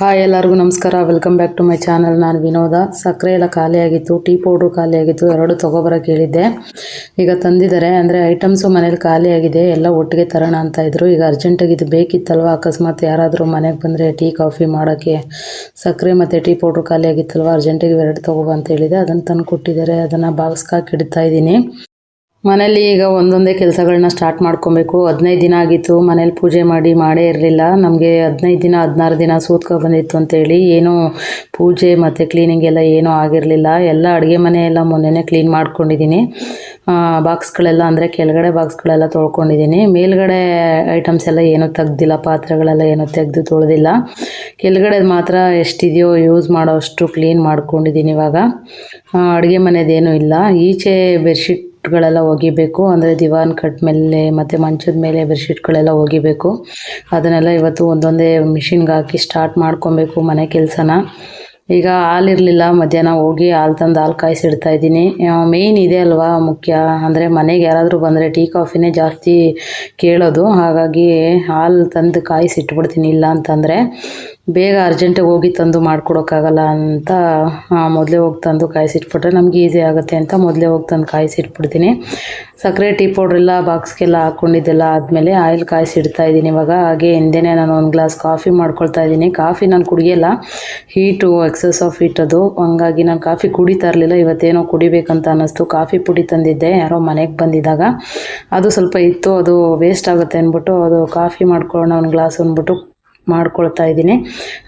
Hi, ಎಲ್ಲರಿಗೂ ನಮಸ್ಕಾರ. Welcome back to my channel ನಾನು ವಿನೋದ. ಸಕ್ಕರೆ ಎಲ್ಲ ಖಾಲಿಯಾಗಿತ್ತು, ಟೀ ಪೌಡ್ರು ಖಾಲಿಯಾಗಿತ್ತು, ಎರಡು ತೊಗೊಬರೋಕೆ ಹೇಳಿದ್ದೆ ಈಗ ತಂದಿದ್ದಾರೆ, ಅಂದರೆ ಐಟಮ್ಸು ಮನೇಲಿ ಖಾಲಿಯಾಗಿದೆ, ಎಲ್ಲ ಒಟ್ಟಿಗೆ ತರೋಣ ಅಂತ ಇದ್ರು. ಈಗ ಅರ್ಜೆಂಟಾಗಿ ಇದು ಬೇಕಿತ್ತಲ್ವ? ಅಕಸ್ಮಾತ್ ಯಾರಾದರೂ ಮನೆಗೆ ಬಂದರೆ ಟೀ, ಕಾಫಿ ಮಾಡೋಕ್ಕೆ ಸಕ್ಕರೆ ಮತ್ತು ಟೀ ಪೌಡ್ರು ಖಾಲಿಯಾಗಿತ್ತಲ್ವ? ಅರ್ಜೆಂಟಾಗಿ ಎರಡು ತೊಗೊಬ ಅಂತ ಹೇಳಿದೆ. ಅದನ್ನು ತಂದು ಕೊಟ್ಟಿದ್ದಾರೆ ಅದನ್ನು ಬಾಕ್ಸ್ಗೆ ಇಡ್ತಾ ಇದ್ದೀನಿ. ಮನೇಲಿ ಈಗ ಒಂದೊಂದೇ ಕೆಲಸಗಳನ್ನ ಸ್ಟಾರ್ಟ್ ಮಾಡ್ಕೊಬೇಕು. ಹದಿನೈದು ದಿನ ಆಗಿತ್ತು, ಮನೇಲಿ ಪೂಜೆ ಮಾಡಿ ಮಾಡೇ ಇರಲಿಲ್ಲ. ನಮಗೆ ಹದಿನೈದು ದಿನ, ಹದಿನಾರು ದಿನ ಸೂತ್ಕ ಬಂದಿತ್ತು ಅಂತೇಳಿ ಏನೂ ಪೂಜೆ ಮತ್ತು ಕ್ಲೀನಿಂಗ್ ಎಲ್ಲ ಏನೂ ಆಗಿರಲಿಲ್ಲ. ಎಲ್ಲ ಅಡುಗೆ ಮನೆ ಎಲ್ಲ ಮೊನ್ನೆನೇ ಕ್ಲೀನ್ ಮಾಡ್ಕೊಂಡಿದ್ದೀನಿ ಬಾಕ್ಸ್ಗಳೆಲ್ಲ ಅಂದರೆ ಕೆಳಗಡೆ ಬಾಕ್ಸ್ಗಳೆಲ್ಲ ತೊಳ್ಕೊಂಡಿದ್ದೀನಿ ಮೇಲ್ಗಡೆ ಐಟಮ್ಸ್ ಎಲ್ಲ ಏನೂ ತೆಗ್ದಿಲ್ಲ, ಪಾತ್ರೆಗಳೆಲ್ಲ ಏನೂ ತೆಗೆದು ತೊಳೆದಿಲ್ಲ. ಕೆಳಗಡೆ ಮಾತ್ರ ಎಷ್ಟಿದೆಯೋ ಯೂಸ್ ಮಾಡೋಷ್ಟು ಕ್ಲೀನ್ ಮಾಡ್ಕೊಂಡಿದ್ದೀನಿ ಇವಾಗ. ಅಡುಗೆ ಮನೆಯದೇನೂ ಇಲ್ಲ. ಈಚೆ ಬೆಡ್ಶೀಟ್ ಗಳೆಲ್ಲ ಒಗಿಬೇಕು. ಅಂದರೆ ದಿವಾನ್ ಕಟ್ ಮೇಲೆ ಮತ್ತು ಮಂಚದ ಮೇಲೆ ಬೆಡ್ಶೀಟ್ಗಳೆಲ್ಲ ಒಗಿಬೇಕು. ಅದನ್ನೆಲ್ಲ ಇವತ್ತು ಒಂದೊಂದೇ ಮಿಷಿನ್ಗೆ ಹಾಕಿ ಸ್ಟಾರ್ಟ್ ಮಾಡ್ಕೊಬೇಕು ಮನೆ ಕೆಲಸನ. ಈಗ ಹಾಲಿರಲಿಲ್ಲ. ಮಧ್ಯಾಹ್ನ ಹೋಗಿ ಹಾಲು ತಂದು ಹಾಲು ಕಾಯಿಸಿಡ್ತಾ ಇದ್ದೀನಿ. ಮೇಯ್ನ್ ಇದೆ ಅಲ್ವಾ ಮುಖ್ಯ? ಅಂದರೆ ಮನೆಗೆ ಯಾರಾದರೂ ಬಂದರೆ ಟೀ, ಕಾಫಿನೇ ಜಾಸ್ತಿ ಕೇಳೋದು. ಹಾಗಾಗಿ ಹಾಲು ತಂದು ಕಾಯಿಸಿಟ್ಬಿಡ್ತೀನಿ ಇಲ್ಲ ಅಂತಂದರೆ ಬೇಗ ಅರ್ಜೆಂಟಾಗಿ ಹೋಗಿ ತಂದು ಮಾಡ್ಕೊಡೋಕ್ಕಾಗಲ್ಲ ಅಂತ ಮೊದಲೇ ಹೋಗಿ ತಂದು ಕಾಯಿಸಿಟ್ಬಿಟ್ರೆ ನಮಗೆ ಈಸಿ ಆಗುತ್ತೆ ಅಂತ ಮೊದಲೇ ಹೋಗಿ ತಂದು ಕಾಯಿಸಿಟ್ಬಿಡ್ತೀನಿ. ಸಕ್ಕರೆ, ಟೀ ಪೌಡ್ರೆಲ್ಲ ಬಾಕ್ಸ್ಗೆಲ್ಲ ಹಾಕ್ಕೊಂಡಿದ್ದೆಲ್ಲ ಆದಮೇಲೆ ಆಯಿಲ್ ಕಾಯಿಸಿಡ್ತಾ ಇದ್ದೀನಿ. ಇವಾಗ ಹಾಗೆ ಹಿಂದೆನೇ ನಾನು ಒಂದು ಗ್ಲಾಸ್ ಕಾಫಿ ಮಾಡ್ಕೊಳ್ತಾ ಇದ್ದೀನಿ. ಕಾಫಿ ನಾನು ಕುಡಿಯೋಲ್ಲ, ಹೀಟು, ಎಕ್ಸಸ್ ಆಫ್ ಹೀಟ್ ಅದು. ಹಂಗಾಗಿ ನಾನು ಕಾಫಿ ಕುಡಿತಾ ಇರಲಿಲ್ಲ, ಇವತ್ತೇನೋ ಕುಡಿಬೇಕಂತ ಅನ್ನಿಸ್ತು. ಕಾಫಿ ಪುಡಿ ತಂದಿದ್ದೆ, ಯಾರೋ ಮನೆಗೆ ಬಂದಿದ್ದಾಗ. ಅದು ಸ್ವಲ್ಪ ಇತ್ತು, ಅದು ವೇಸ್ಟ್ ಆಗುತ್ತೆ ಅಂದ್ಬಿಟ್ಟು, ಅದು ಕಾಫಿ ಮಾಡ್ಕೊಳ್ಳೋಣ ಒಂದು ಗ್ಲಾಸ್ ಅಂದ್ಬಿಟ್ಟು ಮಾಡ್ಕೊಳ್ತಾ ಇದ್ದೀನಿ.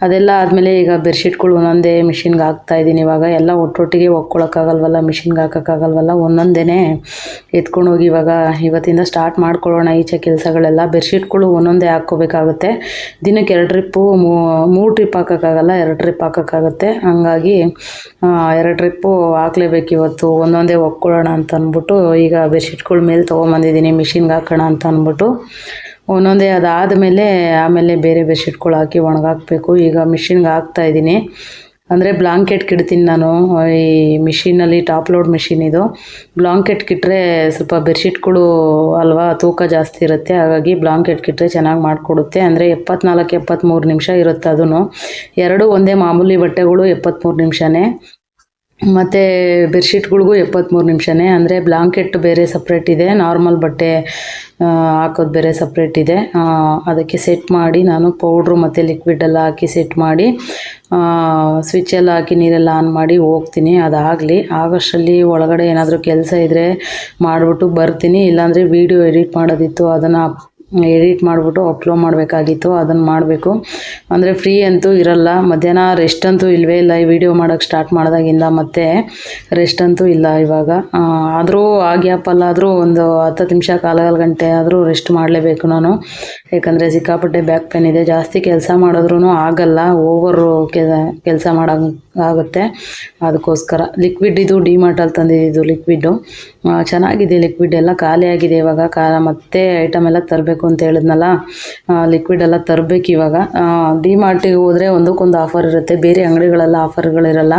ಅದೆಲ್ಲ ಆದಮೇಲೆ ಈಗ ಬೆಡ್ಶೀಟ್ಗಳು ಒಂದೊಂದೇ ಮಿಷಿನ್ಗೆ ಹಾಕ್ತಾ ಇದ್ದೀನಿ. ಇವಾಗ ಎಲ್ಲ ಒಟ್ಟೊಟ್ಟಿಗೆ ಒಕ್ಕೊಳಕ್ಕಾಗಲ್ವಲ್ಲ, ಮಿಷಿನ್ಗೆ ಹಾಕೋಕ್ಕಾಗಲ್ವಲ್ಲ ಒಂದೊಂದೇ ಎತ್ಕೊಂಡು ಹೋಗಿ ಇವಾಗ ಇವತ್ತಿಂದ ಸ್ಟಾರ್ಟ್ ಮಾಡ್ಕೊಳ್ಳೋಣ. ಈಚೆ ಕೆಲಸಗಳೆಲ್ಲ ಬೆಡ್ಶೀಟ್ಗಳು ಒಂದೊಂದೇ ಹಾಕ್ಕೋಬೇಕಾಗುತ್ತೆ. ದಿನಕ್ಕೆ ಎರಡು ಟ್ರಿಪ್ಪು ಮೂರು ಟ್ರಿಪ್ ಹಾಕೋಕ್ಕಾಗಲ್ಲ, ಎರಡು ಟ್ರಿಪ್ ಹಾಕೋಕ್ಕಾಗುತ್ತೆ. ಹಂಗಾಗಿ ಎರಡು ಟ್ರಿಪ್ಪು ಹಾಕ್ಲೇಬೇಕು ಇವತ್ತು. ಒಂದೊಂದೇ ಒಕ್ಕೊಳ್ಳೋಣ ಅಂತ ಅಂದ್ಬಿಟ್ಟು ಈಗ ಬೆಡ್ಶೀಟ್ಗಳ ಮೇಲೆ ತೊಗೊಂಬಂದಿದ್ದೀನಿ ಮಿಷಿನ್ಗೆ ಹಾಕೋಣ ಅಂತ ಅಂದ್ಬಿಟ್ಟು. ಒಂದೊಂದೇ ಅದಾದಮೇಲೆ ಆಮೇಲೆ ಬೇರೆ ಬೆಡ್ಶೀಟ್ಗಳು ಹಾಕಿ ಒಣಗಾಕಬೇಕು. ಈಗ ಮಿಷಿನ್ಗೆ ಹಾಕ್ತಾ ಇದ್ದೀನಿ ಅಂದರೆ ಬ್ಲಾಂಕೆಟ್ ಕಿಡ್ತೀನಿ ನಾನು. ಈ ಮಿಷಿನಲ್ಲಿ ಟಾಪ್ ಲೋಡ್ ಮಿಷಿನ್ ಇದು. ಬ್ಲಾಂಕೆಟ್ ಕಿಟ್ಟರೆ ಸ್ವಲ್ಪ ಬೆಡ್ಶೀಟ್ಗಳು ಅಲ್ವಾ ತೂಕ ಜಾಸ್ತಿ ಇರುತ್ತೆ. ಹಾಗಾಗಿ ಬ್ಲಾಂಕೆಟ್ ಕಿಟ್ಟರೆ ಚೆನ್ನಾಗಿ ಮಾಡಿಕೊಡುತ್ತೆ. ಅಂದರೆ ಎಪ್ಪತ್ನಾಲ್ಕು ಎಪ್ಪತ್ತ್ಮೂರು ನಿಮಿಷ ಇರುತ್ತೆ ಅದೂ ಎರಡೂ ಒಂದೇ ಮಾಮೂಲಿ ಬಟ್ಟೆಗಳು ಎಪ್ಪತ್ತ್ಮೂರು ನಿಮಿಷನೇ. ಮತ್ತು ಬೆಡ್ಶೀಟ್ಗಳಿಗೂ ಎಪ್ಪತ್ತ್ಮೂರು ನಿಮಿಷನೇ. ಅಂದರೆ ಬ್ಲಾಂಕೆಟ್ ಬೇರೆ ಸಪ್ರೇಟ್ ಇದೆ. ನಾರ್ಮಲ್ ಬಟ್ಟೆ ಹಾಕೋದು ಬೇರೆ ಸಪ್ರೇಟ್ ಇದೆ. ಅದಕ್ಕೆ ಸೆಟ್ ಮಾಡಿ ನಾನು ಪೌಡ್ರು ಮತ್ತು ಲಿಕ್ವಿಡ್ ಎಲ್ಲ ಹಾಕಿ ಸೆಟ್ ಮಾಡಿ ಸ್ವಿಚ್ ಎಲ್ಲ ಹಾಕಿ ನೀರೆಲ್ಲ ಆನ್ ಮಾಡಿ ಹೋಗ್ತೀನಿ. ಅದಾಗಲಿ ಆಗಷ್ಟರಲ್ಲಿ ಒಳಗಡೆ ಏನಾದರೂ ಕೆಲಸ ಇದ್ದರೆ ಮಾಡಿಬಿಟ್ಟು ಬರ್ತೀನಿ. ಇಲ್ಲಾಂದರೆ ವೀಡಿಯೋ ಎಡಿಟ್ ಮಾಡೋದಿತ್ತು, ಅದನ್ನು ಎಡಿಟ್ ಮಾಡಿಬಿಟ್ಟು ಅಪ್ಲೋಡ್ ಮಾಡಬೇಕಾಗಿತ್ತು, ಅದನ್ನು ಮಾಡಬೇಕು. ಅಂದರೆ ಫ್ರೀ ಅಂತೂ ಇರಲ್ಲ. ಮಧ್ಯಾಹ್ನ ರೆಸ್ಟ್ ಅಂತೂ ಇಲ್ಲವೇ ಇಲ್ಲ. ಈ ವಿಡಿಯೋ ಮಾಡೋಕ್ಕೆ ಸ್ಟಾರ್ಟ್ ಮಾಡಿದಾಗಿಂದ ಮತ್ತೆ ರೆಸ್ಟ್ ಅಂತೂ ಇಲ್ಲ ಇವಾಗ. ಆದರೂ ಆ ಗ್ಯಾಪಲ್ಲಾದರೂ ಒಂದು ಹತ್ತು ನಿಮಿಷ, ಕಾಲು ಗಂಟೆ ಆದರೂ ರೆಸ್ಟ್ ಮಾಡಲೇಬೇಕು ನಾನು. ಯಾಕಂದರೆ ಸಿಕ್ಕಾಪಟ್ಟೆ ಬ್ಯಾಕ್ ಪೇನ್ ಇದೆ. ಜಾಸ್ತಿ ಕೆಲಸ ಮಾಡಿದ್ರೂ ಆಗಲ್ಲ. ಓವರು ಕೆಲಸ ಮಾಡೋಕ್ಕಾಗುತ್ತೆ ಅದಕ್ಕೋಸ್ಕರ ಲಿಕ್ವಿಡ್ ಇದು ಡಿಮಾರ್ಟಲ್ಲಿ ತಂದಿದ್ದು ಲಿಕ್ವಿಡ್ಡು ಚೆನ್ನಾಗಿದೆ ಲಿಕ್ವಿಡ್ ಎಲ್ಲ ಖಾಲಿ ಆಗಿದೆ ಇವಾಗ. ಕಾ ಮತ್ತೆ ಐಟಮ್ ಎಲ್ಲ ತರಬೇಕು. ಅಂತ ಹೇಳಿದ್ನಲ್ಲ ಲಿಕ್ವಿಡ್ ಎಲ್ಲ ತರಬೇಕು ಇವಾಗ. ಡಿ ಮಾರ್ಟಿಗೆ ಹೋದರೆ ಒಂದಕ್ಕೊಂದು ಆಫರ್ ಇರುತ್ತೆ. ಬೇರೆ ಅಂಗಡಿಗಳೆಲ್ಲ ಆಫರ್ಗಳಿರಲ್ಲ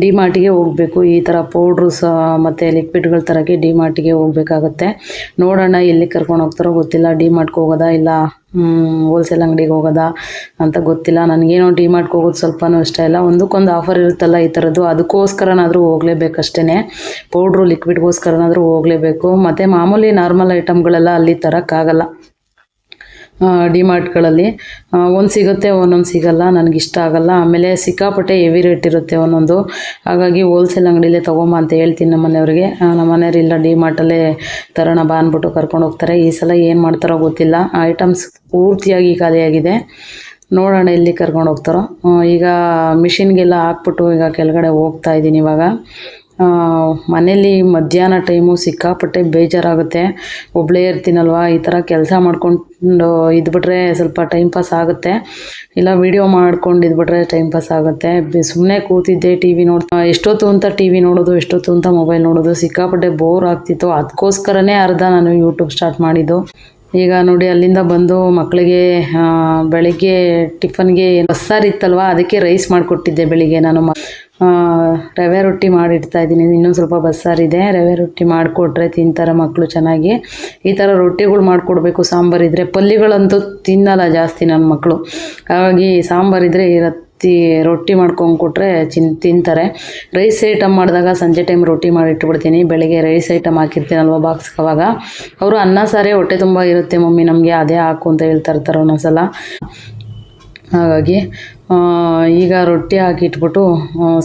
ಡಿ ಮಾರ್ಟಿಗೆ ಹೋಗಬೇಕು. ಈ ಥರ ಪೌಡ್ರು ಸಹ ಮತ್ತು ಲಿಕ್ವಿಡ್ಗಳ ತರೋಕ್ಕೆ ಡಿ ಮಾರ್ಟಿಗೆ ಹೋಗಬೇಕಾಗುತ್ತೆ. ನೋಡೋಣ ಎಲ್ಲಿ ಕರ್ಕೊಂಡು ಹೋಗ್ತಾರೋ ಗೊತ್ತಿಲ್ಲ. ಡಿ ಮಾರ್ಟ್ಗೆ ಹೋಗೋದಾ ಇಲ್ಲ? ಹೋಲ್ಸೇಲ್ ಅಂಗಡಿಗೆ ಹೋಗೋದಾ ಅಂತ ಗೊತ್ತಿಲ್ಲ. ನನಗೇನೋ ಡಿ ಮಾರ್ಟ್ಗೆ ಹೋಗೋದು ಸ್ವಲ್ಪನೂ ಇಷ್ಟ ಇಲ್ಲ. ಒಂದಕ್ಕೊಂದು ಆಫರ್ ಇರುತ್ತಲ್ಲ ಈ ಥರದ್ದು ಅದಕ್ಕೋಸ್ಕರನಾದರೂ ಹೋಗಲೇಬೇಕಷ್ಟೇ ಪೌಡ್ರು ಲಿಕ್ವಿಡ್ಗೋಸ್ಕರನಾದರೂ ಹೋಗಲೇಬೇಕು. ಮತ್ತು ಮಾಮೂಲಿ ನಾರ್ಮಲ್ ಐಟಮ್ಗಳೆಲ್ಲ ಅಲ್ಲಿ ತರೋಕ್ಕಾಗಲ್ಲ. ಡಿಮಾರ್ಟ್ಗಳಲ್ಲಿ ಒಂದು ಸಿಗುತ್ತೆ, ಒಂದೊಂದು ಸಿಗಲ್ಲ ನನಗೆ ಇಷ್ಟ ಆಗಲ್ಲ. ಆಮೇಲೆ ಸಿಕ್ಕಾಪಟ್ಟೆ ಹೆವಿ ರೇಟ್ ಇರುತ್ತೆ ಒಂದೊಂದು. ಹಾಗಾಗಿ ಹೋಲ್ಸೇಲ್ ಅಂಗಡಿಲೇ ತೊಗೊಂಬ ಅಂತ ಹೇಳ್ತೀನಿ ನಮ್ಮ ಮನೆಯವ್ರಿಗೆ ನಮ್ಮ ಮನೆಯವ್ರು ಇಲ್ಲ ಡಿಮಾರ್ಟಲ್ಲೇ ತರೋಣ ಬಾ ಅಂದ್ಬಿಟ್ಟು ಕರ್ಕೊಂಡು ಹೋಗ್ತಾರೆ. ಈ ಸಲ ಏನು ಮಾಡ್ತಾರೋ ಗೊತ್ತಿಲ್ಲ. ಐಟಮ್ಸ್ ಪೂರ್ತಿಯಾಗಿ ಖಾಲಿಯಾಗಿದೆ. ನೋಡೋಣ ಎಲ್ಲಿ ಕರ್ಕೊಂಡು ಹೋಗ್ತಾರೋ. ಈಗ ಮಿಷಿನ್ಗೆಲ್ಲ ಹಾಕ್ಬಿಟ್ಟು ಈಗ ಕೆಳಗಡೆ ಹೋಗ್ತಾ ಇದ್ದೀನಿ ಇವಾಗ. ಮನೇಲಿ ಮಧ್ಯಾಹ್ನ ಟೈಮು ಸಿಕ್ಕಾಪಟ್ಟೆ ಬೇಜಾರಾಗುತ್ತೆ. ಒಬ್ಬಳೇ ಇರ್ತೀನಲ್ವ, ಈ ಥರ ಕೆಲಸ ಮಾಡ್ಕೊಂಡು ಇದ್ಬಿಟ್ರೆ ಸ್ವಲ್ಪ ಟೈಮ್ ಪಾಸ್ ಆಗುತ್ತೆ. ಇಲ್ಲ ವೀಡಿಯೋ ಮಾಡ್ಕೊಂಡು ಇದ್ಬಿಟ್ರೆ ಟೈಮ್ ಪಾಸ್ ಆಗುತ್ತೆ. ಸುಮ್ಮನೆ ಕೂತಿದ್ದೆ ಟಿ ವಿ ನೋಡ್ತಾ ಎಷ್ಟೊತ್ತು ಅಂತ ಟಿ ವಿ ನೋಡೋದು, ಎಷ್ಟೊತ್ತು ಅಂತ ಮೊಬೈಲ್ ನೋಡೋದು, ಸಿಕ್ಕಾಪಟ್ಟೆ ಬೋರ್ ಆಗ್ತಿತ್ತು. ಅದಕ್ಕೋಸ್ಕರನೇ ಅರ್ಧ ನಾನು ಯೂಟ್ಯೂಬ್ ಸ್ಟಾರ್ಟ್ ಮಾಡಿದ್ದು. ಈಗ ನೋಡಿ, ಅಲ್ಲಿಂದ ಬಂದು ಮಕ್ಕಳಿಗೆ ಬೆಳಿಗ್ಗೆ ಟಿಫನ್ಗೆ ಬಸ್ಸಾರಿತ್ತಲ್ವ, ಅದಕ್ಕೆ ರೈಸ್ ಮಾಡಿಕೊಟ್ಟಿದ್ದೆ ಬೆಳಿಗ್ಗೆ ನಾನು ರವೆ ರೊಟ್ಟಿ ಮಾಡಿಡ್ತಾ ಇದ್ದೀನಿ. ಇನ್ನೊಂದು ಸ್ವಲ್ಪ ಬಸ್ಸಾರಿದೆ ರವೆ ರೊಟ್ಟಿ ಮಾಡಿಕೊಟ್ರೆ ತಿಂತಾರೆ ಮಕ್ಕಳು ಚೆನ್ನಾಗಿ. ಈ ಥರ ರೊಟ್ಟಿಗಳು ಮಾಡಿಕೊಡ್ಬೇಕು. ಸಾಂಬಾರಿದ್ರೆ ಪಲ್ಯಗಳಂತೂ ತಿನ್ನಲ್ಲ ಜಾಸ್ತಿ ನನ್ನ ಮಕ್ಕಳು ಹಾಗಾಗಿ ಸಾಂಬಾರಿದ್ರೆ ರತ್ತಿ ರೊಟ್ಟಿ ಮಾಡ್ಕೊಂಡು ಕೊಟ್ಟರೆ ಚಿನ್, ತಿಂತಾರೆ. ರೈಸ್ ಐಟಮ್ ಮಾಡಿದಾಗ ಸಂಜೆ ಟೈಮ್ ರೊಟ್ಟಿ ಮಾಡಿಟ್ಬಿಡ್ತೀನಿ. ಬೆಳಗ್ಗೆ ರೈಸ್ ಐಟಮ್ ಹಾಕಿರ್ತೀನಲ್ವ ಬಾಕ್ಸ್ಗೆ ಅವಾಗ. ಅವರು ಅನ್ನ, ಸಾರೇ, ಹೊಟ್ಟೆ ತುಂಬ ಇರುತ್ತೆ ಮಮ್ಮಿ. ನಮಗೆ ಅದೇ ಹಾಕು ಅಂತ ಹೇಳ್ತಾ ಇರ್ತಾರೆ ಒಂದೊಂದ್ಸಲ. ಹಾಗಾಗಿ ಈಗ ರೊಟ್ಟಿ ಹಾಕಿಟ್ಬಿಟ್ಟು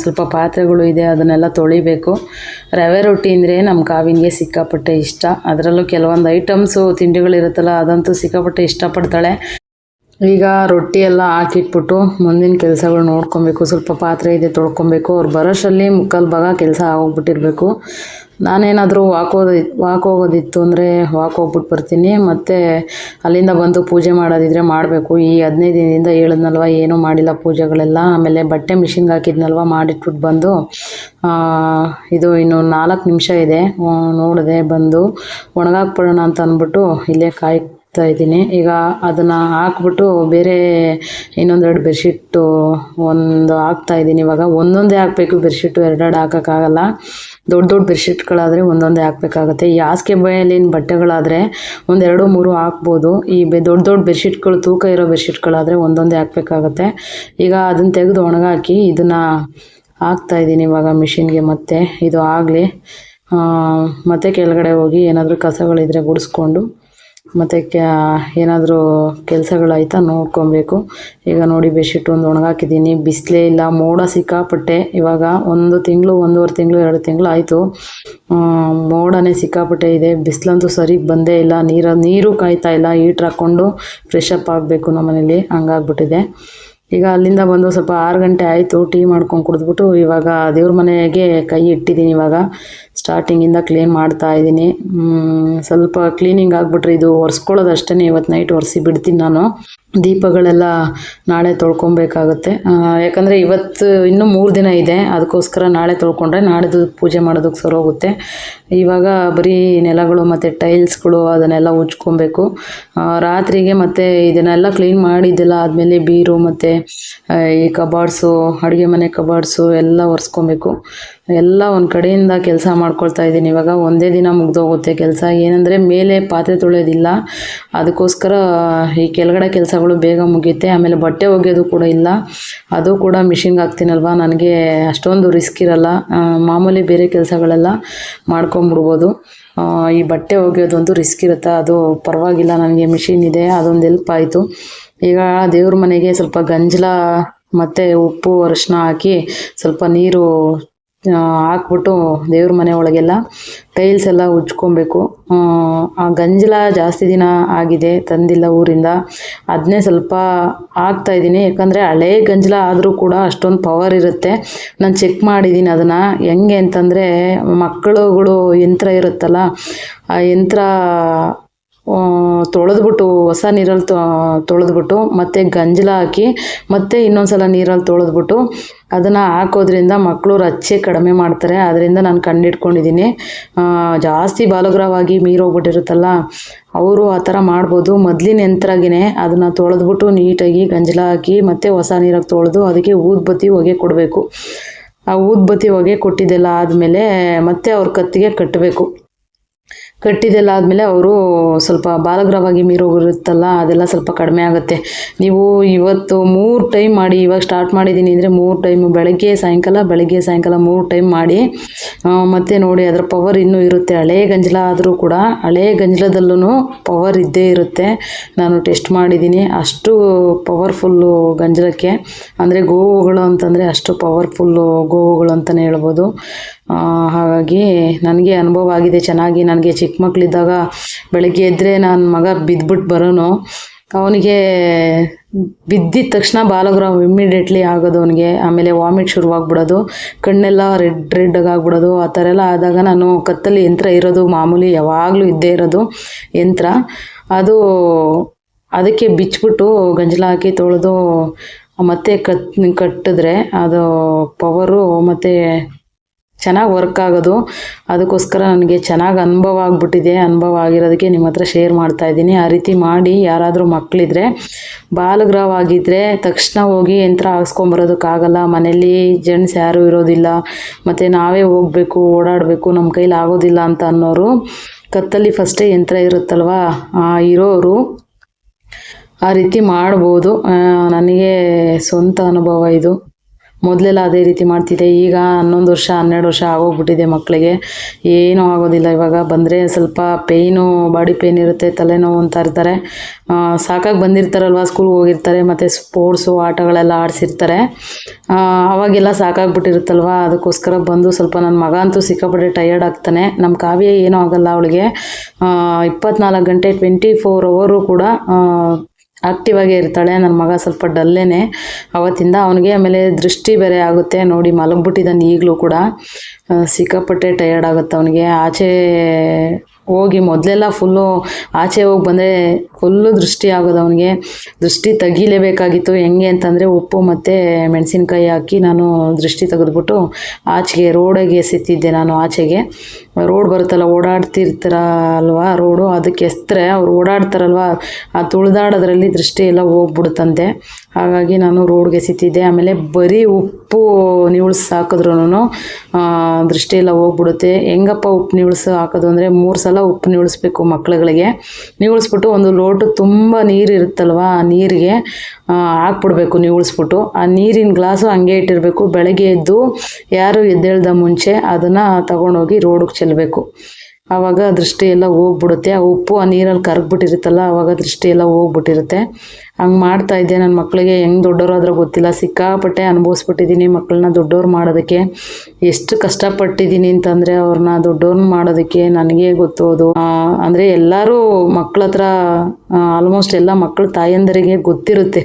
ಸ್ವಲ್ಪ ಪಾತ್ರೆಗಳು ಇದೆ, ಅದನ್ನೆಲ್ಲ ತೊಳಿಬೇಕು. ರವೆ ರೊಟ್ಟಿ ಅಂದರೆ ನಮ್ಮ ಕಾವಿನಿಗೆ ಸಿಕ್ಕಾಪಟ್ಟೆ ಇಷ್ಟ. ಅದರಲ್ಲೂ ಕೆಲವೊಂದು ಐಟಮ್ಸು, ತಿಂಡಿಗಳಿರುತ್ತಲ್ಲ, ಅದಂತೂ ಸಿಕ್ಕಾಪಟ್ಟೆ ಇಷ್ಟಪಡ್ತಾಳೆ. ಈಗ ರೊಟ್ಟಿ ಎಲ್ಲ ಹಾಕಿಟ್ಬಿಟ್ಟು, ಮುಂದಿನ ಕೆಲಸಗಳು ನೋಡ್ಕೊಬೇಕು. ಸ್ವಲ್ಪ ಪಾತ್ರೆ ಇದೆ ತೊಳ್ಕೊಬೇಕು. ಅವ್ರು ಬರೋಷಲ್ಲಿ ಮುಕ್ಕಾಲು ಭಾಗ ಕೆಲಸ ಆಗೋಗ್ಬಿಟ್ಟಿರ್ಬೇಕು. ನಾನೇನಾದರೂ ವಾಕ್ ವಾಕ್ ಹೋಗೋದಿತ್ತು ಅಂದರೆ ವಾಕ್ ಹೋಗ್ಬಿಟ್ಟು ಬರ್ತೀನಿ. ಮತ್ತು ಅಲ್ಲಿಂದ ಬಂದು ಪೂಜೆ ಮಾಡೋದಿದ್ರೆ ಮಾಡಬೇಕು. ಈ ಹದಿನೈದು ದಿನದಿಂದ ಹೇಳಿದ್ನಲ್ವ, ಏನೂ ಮಾಡಿಲ್ಲ ಪೂಜೆಗಳೆಲ್ಲ. ಆಮೇಲೆ ಬಟ್ಟೆ ಮಿಷಿನ್ಗೆ ಹಾಕಿದ್ನಲ್ವ ಮಾಡಿಟ್ಬಿಟ್ಟು ಬಂದು ಇದು ಇನ್ನು ನಾಲ್ಕು ನಿಮಿಷ ಇದೆ. ನೋಡಿದೆ ಬಂದು ಒಣಗಾಕ್ಬಿಡೋಣ ಅಂತ ಅಂದ್ಬಿಟ್ಟು ಇಲ್ಲೇ ಕಾಯ್ ಹಾಕ್ತಾ ಇದ್ದೀನಿ. ಈಗ ಅದನ್ನು ಹಾಕ್ಬಿಟ್ಟು ಬೇರೆ ಇನ್ನೊಂದೆರಡು ಬೆಡ್ಶೀಟು ಒಂದು ಹಾಕ್ತಾ ಇದ್ದೀನಿ ಇವಾಗ. ಒಂದೊಂದೇ ಹಾಕಬೇಕು, ಬೆಡ್ಶೀಟು ಎರಡೆರಡು ಹಾಕೋಕ್ಕಾಗಲ್ಲ. ದೊಡ್ಡ ದೊಡ್ಡ ಬೆಡ್ಶೀಟ್ಗಳಾದರೆ ಒಂದೊಂದೇ ಹಾಕಬೇಕಾಗತ್ತೆ. ಈ ಹಾಸಿಗೆ ಬಯಲಿನ ಬಟ್ಟೆಗಳಾದರೆ ಒಂದೆರಡು ಮೂರು ಹಾಕ್ಬೋದು. ಈ ಬೆ ದೊಡ್ಡ ದೊಡ್ಡ ಬೆಡ್ಶೀಟ್ಗಳು, ತೂಕ ಇರೋ ಬೆಡ್ಶೀಟ್ಗಳಾದರೆ ಒಂದೊಂದೇ ಹಾಕಬೇಕಾಗತ್ತೆ. ಈಗ ಅದನ್ನು ತೆಗೆದು ಒಣಗಾಕಿ ಇದನ್ನು ಹಾಕ್ತಾ ಇದ್ದೀನಿ ಇವಾಗ ಮಿಷಿನ್ಗೆ ಮತ್ತೆ. ಇದು ಆಗಲಿ. ಮತ್ತೆ ಕೆಳಗಡೆ ಹೋಗಿ ಏನಾದರೂ ಕಸಗಳಿದ್ರೆ ಗುಡಿಸ್ಕೊಂಡು ಮತ್ತು ಕ್ಯಾ, ಏನಾದರೂ ಕೆಲಸಗಳಾಯ್ತಾ ನೋಡ್ಕೊಬೇಕು. ಈಗ ನೋಡಿ ಬೆಡ್ಶೀಟ್ ಒಂದು ಒಣಗಾಕಿದ್ದೀನಿ. ಬಿಸಿಲೇ ಇಲ್ಲ, ಮೋಡ ಸಿಕ್ಕಾಪಟ್ಟೆ. ಇವಾಗ ಒಂದು ತಿಂಗಳು, ಒಂದೂವರೆ ತಿಂಗಳು, ಎರಡು ತಿಂಗಳು ಆಯಿತು. ಮೋಡನೇ ಸಿಕ್ಕಾಪಟ್ಟೆ ಇದೆ. ಬಿಸಿಲಂತೂ ಸರಿಗೆ ಬಂದೇ ಇಲ್ಲ. ನೀರು ನೀರು ಕಾಯ್ತಾ ಇಲ್ಲ. ಹೀಟ್ರ್ ಹಾಕ್ಕೊಂಡು ಫ್ರೆಶ್ ಅಪ್ ಆಗಬೇಕು ನಮ್ಮ ಮನೇಲಿ ಹಂಗಾಗ್ಬಿಟ್ಟಿದೆ. ಈಗ ಅಲ್ಲಿಂದ ಬಂದು ಸ್ವಲ್ಪ ಆರು ಗಂಟೆ ಆಯಿತು, ಟೀ ಮಾಡ್ಕೊಂಡು ಕುಡಿದ್ಬಿಟ್ಟು ಇವಾಗ ದೇವ್ರ ಮನೆಗೆ ಕೈ ಇಟ್ಟಿದ್ದೀನಿ ಇವಾಗ. ಸ್ಟಾರ್ಟಿಂಗಿಂದ ಕ್ಲೀನ್ ಮಾಡ್ತಾ ಇದ್ದೀನಿ ಸ್ವಲ್ಪ ಕ್ಲೀನಿಂಗ್ ಆಗಿಬಿಟ್ರೆ ಇದು ಒರೆಸ್ಕೊಳ್ಳೋದು ಅಷ್ಟೇ ಇವತ್ತು ನೈಟ್ ಒರೆಸಿ ಬಿಡ್ತೀನಿ ನಾನು. ದೀಪಗಳೆಲ್ಲ ನಾಳೆ ತೊಳ್ಕೊಬೇಕಾಗುತ್ತೆ. ಯಾಕಂದರೆ ಇವತ್ತು ಇನ್ನೂ ಮೂರು ದಿನ ಇದೆ. ಅದಕ್ಕೋಸ್ಕರ ನಾಳೆ ತೊಳ್ಕೊಂಡ್ರೆ ನಾಳೆದು ಪೂಜೆ ಮಾಡೋದಕ್ಕೆ ಸರೋಗುತ್ತೆ. ಇವಾಗ ಬರೀ ನೆಲಗಳು ಮತ್ತು ಟೈಲ್ಸ್ಗಳು ಅದನ್ನೆಲ್ಲ ಉಜ್ಕೊಬೇಕು ರಾತ್ರಿಗೆ ಮತ್ತು ಇದನ್ನೆಲ್ಲ ಕ್ಲೀನ್ ಮಾಡಿದ್ದೆಲ್ಲ ಆದಮೇಲೆ ಬೀರು ಮತ್ತು ಈ ಕಬಾರ್ಡ್ಸು ಅಡುಗೆ ಮನೆ ಕಬಾರ್ಡ್ಸು ಎಲ್ಲ ಒರೆಸ್ಕೊಬೇಕು. ಎಲ್ಲ ಒಂದು ಕಡೆಯಿಂದ ಕೆಲಸ ಮಾಡ್ಕೊಳ್ತಾ ಇದ್ದೀನಿ. ಇವಾಗ ಒಂದೇ ದಿನ ಮುಗ್ದೋಗುತ್ತೆ ಕೆಲಸ. ಏನಂದರೆ ಮೇಲೆ ಪಾತ್ರೆ ತೊಳೆಯೋದಿಲ್ಲ. ಅದಕ್ಕೋಸ್ಕರ ಈ ಕೆಳಗಡೆ ಕೆಲಸಗಳು ಬೇಗ ಮುಗಿಯುತ್ತೆ. ಆಮೇಲೆ ಬಟ್ಟೆ ಒಗೆಯೋದು ಕೂಡ ಇಲ್ಲ. ಅದು ಕೂಡ ಮಿಷಿನ್ಗೆ ಹಾಕ್ತೀನಲ್ವ? ನನಗೆ ಅಷ್ಟೊಂದು ರಿಸ್ಕ್ ಇರಲ್ಲ. ಮಾಮೂಲಿ ಬೇರೆ ಕೆಲಸಗಳೆಲ್ಲ ಮಾಡ್ಕೊಂಬಿಡ್ಬೋದು ಈ ಬಟ್ಟೆ ಒಗೆಯೋದೊಂದು ರಿಸ್ಕ್ ಇರುತ್ತೆ. ಅದು ಪರವಾಗಿಲ್ಲ. ನನಗೆ ಮಿಷಿನ್ ಇದೆ. ಅದೊಂದು ಹೆಲ್ಪ್ ಆಯಿತು. ಈಗ ದೇವ್ರ ಮನೆಗೆ ಸ್ವಲ್ಪ ಗಂಜಲ ಮತ್ತು ಉಪ್ಪು ಅರಿಶಿನ ಹಾಕಿ ಸ್ವಲ್ಪ ನೀರು ಹಾಕ್ಬಿಟ್ಟು ದೇವ್ರ ಮನೆ ಒಳಗೆಲ್ಲ ಟೈಲ್ಸ್ ಎಲ್ಲ ಉಜ್ಕೊಬೇಕು ಆ, ಗಂಜಲ ಜಾಸ್ತಿ ದಿನ ಆಗಿದೆ ತಂದಿಲ್ಲ ಊರಿಂದ. ಅದನ್ನೇ ಸ್ವಲ್ಪ ಹಾಕ್ತಾ ಇದ್ದೀನಿ. ಯಾಕಂದರೆ ಹಳೆ ಗಂಜಲ ಆದರೂ ಕೂಡ ಅಷ್ಟೊಂದು ಪವರ್ ಇರುತ್ತೆ. ನಾನು ಚೆಕ್ ಮಾಡಿದ್ದೀನಿ ಅದನ್ನು. ಹೆಂಗೆ ಅಂತಂದರೆ ಮಕ್ಕಳುಗಳು ಯಂತ್ರ ಇರುತ್ತಲ್ಲ ಆ ಯಂತ್ರ ತೊಳೆದ್ಬಿಟ್ಟು, ಹೊಸ ನೀರಲ್ಲಿ ತೊಳೆದ್ಬಿಟ್ಟು, ಮತ್ತು ಗಂಜಲ ಹಾಕಿ, ಮತ್ತೆ ಇನ್ನೊಂದ್ಸಲ ನೀರಲ್ಲಿ ತೊಳೆದ್ಬಿಟ್ಟು, ಅದನ್ನು ಹಾಕೋದ್ರಿಂದ ಮಕ್ಕಳು ರಚ್ಚೆ ಕಡಿಮೆ ಮಾಡ್ತಾರೆ. ಅದರಿಂದ ನಾನು ಕಂಡಿಟ್ಕೊಂಡಿದ್ದೀನಿ ಜಾಸ್ತಿ ಬಾಲಗ್ರವಾಗಿ ಮೀರೋಗ್ಬಿಟ್ಟಿರುತ್ತಲ್ಲ, ಅವರು ಆ ಥರ ಮಾಡ್ಬೋದು. ಮೊದಲಿನ ಯಂತ್ರಾಗಿನೇ ಅದನ್ನು ತೊಳೆದ್ಬಿಟ್ಟು ನೀಟಾಗಿ ಗಂಜಲ ಹಾಕಿ, ಮತ್ತೆ ಹೊಸ ನೀರಾಗಿ ತೊಳೆದು ಅದಕ್ಕೆ ಊದ್ಬತ್ತಿ ಹೊಗೆ ಕೊಡಬೇಕು. ಆ ಊದ್ಬತ್ತಿ ಹೊಗೆ ಕೊಟ್ಟಿದ್ದೆಲ್ಲ ಆದಮೇಲೆ ಮತ್ತೆ ಅವ್ರ ಕತ್ತಿಗೆ ಕಟ್ಟಬೇಕು ಕಟ್ಟಿದೆಲ್ಲ ಆದಮೇಲೆ ಅವರು ಸ್ವಲ್ಪ ಬಾಲಗ್ರವಾಗಿ ಮೀರೋಗಿರುತ್ತಲ್ಲ, ಅದೆಲ್ಲ ಸ್ವಲ್ಪ ಕಡಿಮೆ ಆಗುತ್ತೆ. ನೀವು ಇವತ್ತು ಮೂರು ಟೈಮ್ ಮಾಡಿ, ಇವಾಗ ಸ್ಟಾರ್ಟ್ ಮಾಡಿದ್ದೀನಿ ಅಂದರೆ ಮೂರು ಟೈಮು ಬೆಳಗ್ಗೆ, ಸಾಯಂಕಾಲ ಬೆಳಗ್ಗೆ, ಸಾಯಂಕಾಲ ಮೂರು ಟೈಮ್ ಮಾಡಿ ಮತ್ತು ನೋಡಿ ಅದರ ಪವರ್ ಇನ್ನೂ ಇರುತ್ತೆ. ಹಳೆ ಗಂಜಲ ಆದರೂ ಕೂಡ, ಹಳೇ ಗಂಜಲದಲ್ಲೂ ಪವರ್ ಇದ್ದೇ ಇರುತ್ತೆ. ನಾನು ಟೆಸ್ಟ್ ಮಾಡಿದ್ದೀನಿ ಅಷ್ಟು ಪವರ್ಫುಲ್ಲು ಗಂಜಲಕ್ಕೆ. ಅಂದರೆ ಗೋವುಗಳು ಅಂತಂದರೆ ಅಷ್ಟು ಪವರ್ಫುಲ್ಲು ಗೋವುಗಳು ಅಂತಲೇ ಹೇಳ್ಬೋದು. ಹಾಗಾಗಿ ನನಗೆ ಅನುಭವ ಆಗಿದೆ, ಚೆನ್ನಾಗಿ ನನಗೆ ಚಿಕ್ಕ ಮಕ್ಕಳಿದ್ದಾಗ ಬೆಳಗ್ಗೆ ಎದ್ದರೆ ನನ್ನ ಮಗ ಬಿದ್ದುಬಿಟ್ಟು ಬರೋನು. ಅವನಿಗೆ ಬಿದ್ದಿದ ತಕ್ಷಣ ಬಾಲಗ್ರಾಮ್ ಇಮ್ಮಿಡಿಯೇಟ್ಲಿ ಆಗೋದು ಅವನಿಗೆ, ಆಮೇಲೆ ವಾಮಿಟ್ ಶುರುವಾಗ್ಬಿಡೋದು, ಕಣ್ಣೆಲ್ಲ ರೆಡ್ ರೆಡ್ಡಾಗಿ ಆಗ್ಬಿಡೋದು, ಆ ಥರ ಎಲ್ಲ ಆದಾಗ ನಾನು ಕತ್ತಲ್ಲಿ ಯಂತ್ರ ಇರೋದು, ಮಾಮೂಲಿ ಯಾವಾಗಲೂ ಇದ್ದೇ ಇರೋದು ಯಂತ್ರ. ಅದು ಅದಕ್ಕೆ ಬಿಚ್ಚಿಬಿಟ್ಟು ಗಂಜಲ ಹಾಕಿ ತೊಳೆದು ಮತ್ತೆ ಕತ್, ಕಟ್ಟಿದ್ರೆ ಅದು ಪವರು ಮತ್ತು ಚೆನ್ನಾಗಿ ವರ್ಕ್ ಆಗೋದು. ಅದಕ್ಕೋಸ್ಕರ ನನಗೆ ಚೆನ್ನಾಗಿ ಅನುಭವ ಆಗಿಬಿಟ್ಟಿದೆ. ಅನುಭವ ಆಗಿರೋದಕ್ಕೆ ನಿಮ್ಮ ಹತ್ರ ಶೇರ್ ಮಾಡ್ತಾ ಇದ್ದೀನಿ. ಆ ರೀತಿ ಮಾಡಿ ಯಾರಾದರೂ ಮಕ್ಕಳಿದ್ರೆ ಬಾಲಗ್ರಹವಾಗಿದ್ದರೆ ತಕ್ಷಣ ಹೋಗಿ ಯಂತ್ರ ಹಾಕ್ಸ್ಕೊಂಬರೋದಕ್ಕಾಗಲ್ಲ. ಮನೆಯಲ್ಲಿ ಜೆಂಟ್ಸ್ ಯಾರೂ ಇರೋದಿಲ್ಲ. ಮತ್ತು ನಾವೇ ಹೋಗಬೇಕು, ಓಡಾಡಬೇಕು ನಮ್ಮ ಕೈಲಿ ಆಗೋದಿಲ್ಲ ಅಂತ ಅನ್ನೋರು ಕತ್ತಲ್ಲಿ ಫಸ್ಟೇ ಯಂತ್ರ ಇರುತ್ತಲ್ವಾ? ಇರೋರು ಆ ರೀತಿ ಮಾಡ್ಬೋದು. ನನಗೆ ಸ್ವಂತ ಅನುಭವ ಇದು. ಮೊದಲೆಲ್ಲ ಅದೇ ರೀತಿ ಮಾಡ್ತಿದ್ದೆ. ಈಗ ಹನ್ನೊಂದು ವರ್ಷ, ಹನ್ನೆರಡು ವರ್ಷ ಆಗೋಗ್ಬಿಟ್ಟಿದೆ ಮಕ್ಕಳಿಗೆ ಏನೂ ಆಗೋದಿಲ್ಲ ಇವಾಗ. ಬಂದರೆ ಸ್ವಲ್ಪ ಪೇಯ್ನು ಬಾಡಿ ಪೇಯ್ನ್ ಇರುತ್ತೆ, ತಲೆನೋವು ಅಂತ ಇರ್ತಾರೆ. ಸಾಕಾಗಿ ಬಂದಿರ್ತಾರಲ್ವ ಸ್ಕೂಲ್ಗೆ ಹೋಗಿರ್ತಾರೆ, ಮತ್ತು ಸ್ಪೋರ್ಟ್ಸು ಆಟಗಳೆಲ್ಲ ಆಡಿಸಿರ್ತಾರೆ. ಅವಾಗೆಲ್ಲ ಸಾಕಾಗ್ಬಿಟ್ಟಿರುತ್ತಲ್ವ? ಅದಕ್ಕೋಸ್ಕರ ಬಂದು ಸ್ವಲ್ಪ ನನ್ನ ಮಗ ಅಂತೂ ಸಿಕ್ಕಾಪಟ್ಟೆ ಟಯರ್ಡ್ ಆಗ್ತಾನೆ. ನಮ್ಮ ಕಾವ್ಯ ಏನೂ ಆಗಲ್ಲ ಅವಳಿಗೆ. ಇಪ್ಪತ್ನಾಲ್ಕು ಗಂಟೆ ಟ್ವೆಂಟಿ ಫೋರ್ ಅವರು ಕೂಡ ಆ, ಆಕ್ಟಿವ್ ಆಗೇ ಇರ್ತಾಳೆ. ನನ್ನ ಮಗ ಸ್ವಲ್ಪ ಡಲ್ಲೇನೆ. ಅವತ್ತಿಂದ ಅವನಿಗೆ ಆಮೇಲೆ ದೃಷ್ಟಿ ಬೇರೆ ಆಗುತ್ತೆ. ನೋಡಿ ಮಲಗಿಬಿಟ್ಟಿದ್ದಾನೆ ಈಗಲೂ ಕೂಡ. ಸಿಕ್ಕಾಪಟ್ಟೆ ಟಯರ್ಡ್ ಆಗುತ್ತೆ ಅವನಿಗೆ. ಆಚೆ ಹೋಗಿ ಮೊದಲೆಲ್ಲ ಫುಲ್ಲು ಆಚೆ ಹೋಗಿ ಬಂದರೆ ಫುಲ್ಲು ದೃಷ್ಟಿ ಆಗೋದು ಅವನಿಗೆ. ದೃಷ್ಟಿ ತೆಗಿಲೇಬೇಕಾಗಿತ್ತು. ಹೆಂಗೆ ಅಂತಂದರೆ ಉಪ್ಪು ಮತ್ತು ಮೆಣಸಿನ್ಕಾಯಿ ಹಾಕಿ ನಾನು ದೃಷ್ಟಿ ತೆಗೆದ್ಬಿಟ್ಟು ಆಚೆಗೆ ರೋಡಿಗೆ ಎಸಿತಿದ್ದೆ ನಾನು ಆಚೆಗೆ. ರೋಡ್ ಬರುತ್ತಲ್ಲ ಓಡಾಡ್ತಿರ್ತಾರ ಅಲ್ವಾ ರೋಡು ಅದಕ್ಕೆ ಎಸ್ತರೆ. ಅವ್ರು ಓಡಾಡ್ತಾರಲ್ವ? ಆ ತುಳಿದಾಡೋದ್ರಲ್ಲಿ ದೃಷ್ಟಿ ಎಲ್ಲ ಹೋಗ್ಬಿಡುತ್ತಂತೆ. ಹಾಗಾಗಿ ನಾನು ರೋಡ್ಗೆ ಎಸಿತಿದ್ದೆ ಆಮೇಲೆ ಬರೀ ಉಪ್ಪು ನೀವುಳ್ಸ್ ಹಾಕಿದ್ರೂ ದೃಷ್ಟಿ ಎಲ್ಲ ಹೋಗ್ಬಿಡುತ್ತೆ. ಹೆಂಗಪ್ಪ ಉಪ್ಪು ನೀವುಳ್ಸ್ ಹಾಕೋದು ಅಂದರೆ ಮೂರು ಸಲ ಉಪ್ಪು ನಿವ್ಳಿಸ್ಬೇಕು ಮಕ್ಳುಗಳಿಗೆ. ನಿವ್ಳಿಸ್ಬಿಟ್ಟು ಒಂದು ಲೋಟು ತುಂಬ ನೀರು ಇರುತ್ತಲ್ವ, ಆ ನೀರಿಗೆ ಹಾಕ್ಬಿಡ್ಬೇಕು ನಿವ್ಳಿಸ್ಬಿಟ್ಟು. ಆ ನೀರಿನ ಗ್ಲಾಸು ಹಂಗೆ ಇಟ್ಟಿರಬೇಕು. ಬೆಳಗ್ಗೆ ಎದ್ದು ಯಾರು ಎದ್ದೇಳ್ದ ಮುಂಚೆ ಅದನ್ನು ತಗೊಂಡೋಗಿ ರೋಡಿಗೆ ಚೆಲ್ಲಬೇಕು ಆವಾಗ ದೃಷ್ಟಿ ಎಲ್ಲ ಹೋಗ್ಬಿಡುತ್ತೆ. ಆ ಉಪ್ಪು ಆ ನೀರಲ್ಲಿ ಕರಗ್ಬಿಟ್ಟಿರುತ್ತಲ್ಲ, ಆವಾಗ ದೃಷ್ಟಿ ಎಲ್ಲ ಹೋಗ್ಬಿಟ್ಟಿರುತ್ತೆ. ಹಂಗೆ ಮಾಡ್ತಾ ಇದ್ದೆ. ನನ್ನ ಮಕ್ಕಳಿಗೆ ಹೆಂಗೆ ದೊಡ್ಡವರಾದ್ರೆ ಗೊತ್ತಿಲ್ಲ. ಸಿಕ್ಕಾಪಟ್ಟೆ ಅನುಭವಿಸ್ಬಿಟ್ಟಿದ್ದೀನಿ ಮಕ್ಕಳನ್ನ ದೊಡ್ಡವ್ರು ಮಾಡೋದಕ್ಕೆ. ಎಷ್ಟು ಕಷ್ಟಪಟ್ಟಿದ್ದೀನಿ ಅಂತಂದರೆ ಅವ್ರನ್ನ ದೊಡ್ಡವ್ರನ್ನ ಮಾಡೋದಕ್ಕೆ ನನಗೆ ಗೊತ್ತು ಅದು. ಅಂದರೆ ಎಲ್ಲರೂ ಮಕ್ಕಳ ಹತ್ರ ಆಲ್ಮೋಸ್ಟ್ ಎಲ್ಲ ಮಕ್ಕಳ ತಾಯಂದರಿಗೆ ಗೊತ್ತಿರುತ್ತೆ.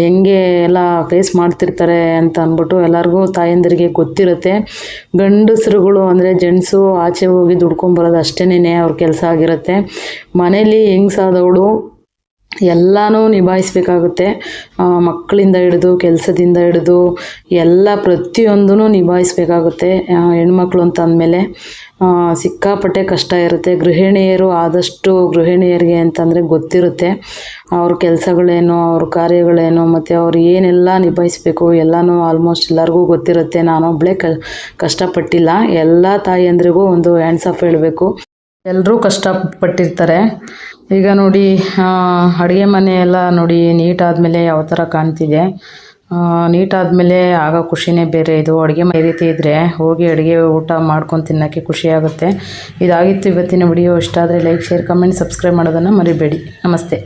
ಹೆಂಗೆ ಎಲ್ಲ ಫೇಸ್ ಮಾಡ್ತಿರ್ತಾರೆ ಅಂತ ಅಂದ್ಬಿಟ್ಟು ಎಲ್ಲರಿಗೂ ತಾಯಂದಿರಿಗೆ ಗೊತ್ತಿರುತ್ತೆ. ಗಂಡಸರುಗಳು ಅಂದರೆ ಜೆಂಟ್ಸು ಆಚೆ ಹೋಗಿ ದುಡ್ಕೊಂಬರೋದು ಅಷ್ಟೇನೆ ಅವ್ರ ಕೆಲಸ ಆಗಿರುತ್ತೆ. ಮನೇಲಿ ಹೆಂಗ್ಸಾದವಳು ಎಲ್ಲನೂ ನಿಭಾಯಿಸ್ಬೇಕಾಗುತ್ತೆ. ಮಕ್ಕಳಿಂದ ಹಿಡಿದು, ಕೆಲಸದಿಂದ ಹಿಡಿದು, ಎಲ್ಲ ಪ್ರತಿಯೊಂದೂ ನಿಭಾಯಿಸ್ಬೇಕಾಗುತ್ತೆ. ಹೆಣ್ಮಕ್ಳು ಅಂತ ಅಂದಮೇಲೆ ಸಿಕ್ಕಾಪಟ್ಟೆ ಕಷ್ಟ ಇರುತ್ತೆ. ಗೃಹಿಣಿಯರು ಆದಷ್ಟು ಗೃಹಿಣಿಯರಿಗೆ ಅಂತಂದರೆ ಗೊತ್ತಿರುತ್ತೆ. ಅವ್ರ ಕೆಲಸಗಳೇನು, ಅವ್ರ ಕಾರ್ಯಗಳೇನು, ಮತ್ತು ಅವ್ರು ಏನೆಲ್ಲ ನಿಭಾಯಿಸ್ಬೇಕು, ಎಲ್ಲನೂ ಆಲ್ಮೋಸ್ಟ್ ಎಲ್ಲರಿಗೂ ಗೊತ್ತಿರುತ್ತೆ. ನಾನೊಬ್ಬಳೇ ಕ, ಕಷ್ಟಪಟ್ಟಿಲ್ಲ. ಎಲ್ಲ ತಾಯಿಯಂದ್ರಿಗೂ ಒಂದು ಹ್ಯಾಂಡ್ಸ್ ಆಫ್ ಹೇಳಬೇಕು. ಎಲ್ಲರೂ ಕಷ್ಟಪಟ್ಟಿರ್ತಾರೆ. ಈಗ ನೋಡಿ ಅಡುಗೆ ಮನೆ ಎಲ್ಲ ನೋಡಿ ನೀಟ್ ಆದಮೇಲೆ ಯಾವ ಥರ ಕಾಣ್ತಿದೆ. ನೀಟ್ ಆದಮೇಲೆ ಆಗೋ ಖುಷಿನೇ ಬೇರೆ. ಇದು ಅಡುಗೆ ಮನೆ ರೀತಿ ಇದ್ದರೆ ಹೋಗಿ ಅಡುಗೆ ಊಟ ಮಾಡ್ಕೊಂಡು ತಿನ್ನೋಕ್ಕೆ ಖುಷಿ ಆಗುತ್ತೆ. ಇದಾಗಿತ್ತು ಇವತ್ತಿನ ವಿಡಿಯೋ. ಇಷ್ಟ ಆದರೆ ಲೈಕ್, ಶೇರ್, ಕಮೆಂಟ್, ಸಬ್ಸ್ಕ್ರೈಬ್ ಮಾಡೋದನ್ನು ಮರಿಬೇಡಿ. ನಮಸ್ತೆ.